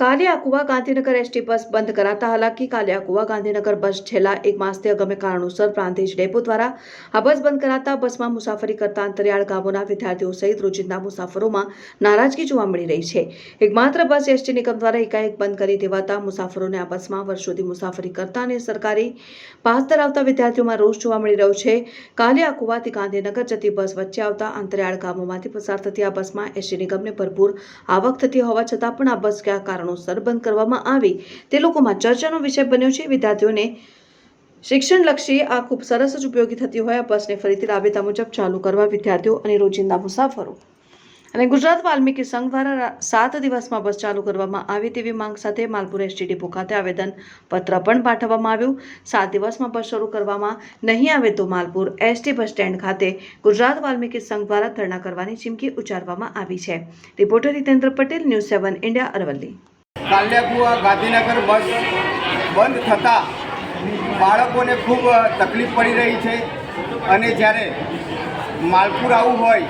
Kaliyakuva Gandhinagar ST bus બંધ કરાતા હાલાકી. કાલિયાકુવા ગાંધીનગર બસ છેલ્લા એક માસથી અગમ્ય કારણોસર પ્રાંતિજ ડેપો દ્વારા આ બસ બંધ કરાતા બસમાં મુસાફરી કરતા અંતરિયાળ ગામોના વિદ્યાર્થીઓ સહિત રોજિંદા મુસાફરોમાં નારાજગી જોવા મળી રહી છે. એકમાત્ર બસ એસટી નિગમ દ્વારા એકાએક બંધ કરી દેવાતા મુસાફરોને આ બસમાં વર્ષોથી મુસાફરી કરતા અને સરકારી પાસ ધરાવતા વિદ્યાર્થીઓમાં રોષ જોવા મળી રહ્યો છે. કાલિયાકુવાથી ગાંધીનગર જતી બસ વચ્ચે આવતા અંતરિયાળ ગામોમાંથી પસાર થતી આ બસમાં એસટી નિગમને ભરપૂર આવક થતી હોવા છતાં પણ આ બસ કયા કારણોસર બંધ કરવામાં આવી. તે લોકોમાં ચર્ચાનો વિષય બન્યો છે. વિદ્યાર્થીઓને શિક્ષણલક્ષી આ ખૂબ સરસ જ ઉપયોગી થતી હોય. આ બસને ફરીથી રાબેતા મુજબ ચાલુ કરવા વિદ્યાર્થીઓ અને રોજિંદા મુસાફરો અને ગુજરાત વાલ્મીકી સંઘ દ્વારા સાત દિવસમાં બસ ચાલુ કરવામાં આવે તેવી માંગ સાથે માલપુર એસટી ડેપો ખાતે આવેદન પત્ર પણ પાઠવવામાં આવ્યું. સાત દિવસમાં બસ શરૂ કરવામાં નહીં આવે તો માલપુર એસટી બસ સ્ટેન્ડ ખાતે ગુજરાત વાલ્મીકી સંઘ દ્વારા ધરણા કરવાની ચીમકી ઉચ્ચારવામાં આવી છે. Reporter Hitendra Patel, news seven India Aravalli. Kaliyakuva Gandhinagar bus બંધ થતાં બાળકોને ખૂબ તકલીફ પડી રહી છે. અને જ્યારે માલપુર આવવું હોય,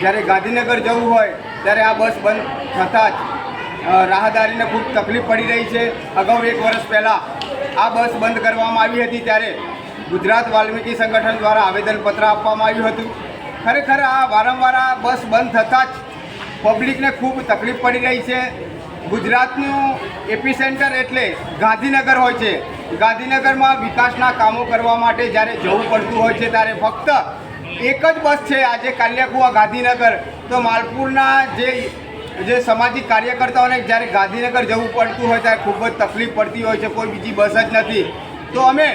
જ્યારે ગાંધીનગર જવું હોય, ત્યારે આ બસ બંધ થતાં જ રાહદારીને ખૂબ તકલીફ પડી રહી છે. અગાઉ એક વર્ષ પહેલાં આ બસ બંધ કરવામાં આવી હતી, ત્યારે ગુજરાત વાલ્મીકી સંગઠન દ્વારા આવેદનપત્ર આપવામાં આવ્યું હતું. ખરેખર આ વારંવાર આ બસ બંધ થતાં જ પબ્લિકને ખૂબ તકલીફ પડી રહી છે. ગુજરાતનું એપી સેન્ટર એટલે ગાંધીનગર હોય છે. ગાંધીનગરમાં વિકાસના કામો કરવા માટે જ્યારે જવું પડતું હોય છે ત્યારે ફક્ત એક જ બસ છે આજે કાલ્યાકુવા ગાંધીનગર. તો માલપુરના જે જે સામાજિક કાર્યકર્તાઓને જ્યારે ગાંધીનગર જવું પડતું હોય ત્યારે ખૂબ જ તકલીફ પડતી હોય છે, કોઈ બીજી બસ જ નથી. તો અમે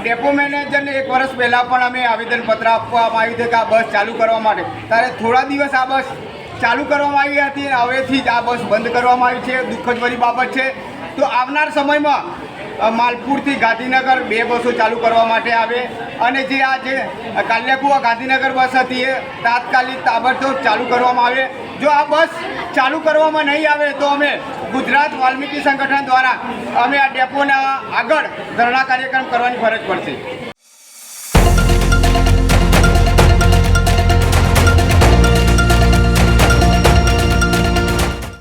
ડેપો મેનેજરને એક વર્ષ પહેલાં પણ અમે આવેદનપત્ર આપવામાં આવ્યું હતું કે આ બસ ચાલુ કરવા માટે. ત્યારે થોડા દિવસ આ બસ ચાલુ કરવામાં આવી હતી અને હવેથી જ આ બસ બંધ કરવામાં આવી છે. દુઃખદ ભરી બાબત છે. તો આવનાર સમયમાં માલપુરથી ગાંધીનગર બે બસો ચાલુ કરવા માટે આવે. અને જે આ જે કાલ્યાકુવા ગાંધીનગર બસ હતી એ તાત્કાલિક તાબડતોબ ચાલુ કરવામાં આવે. જો આ બસ ચાલુ કરવામાં નહીં આવે તો અમે ગુજરાત વાલ્મીકી સંગઠન દ્વારા અમે આ ડેપોના આગળ ધરણા કાર્યક્રમ કરવાની ફરજ પડશે.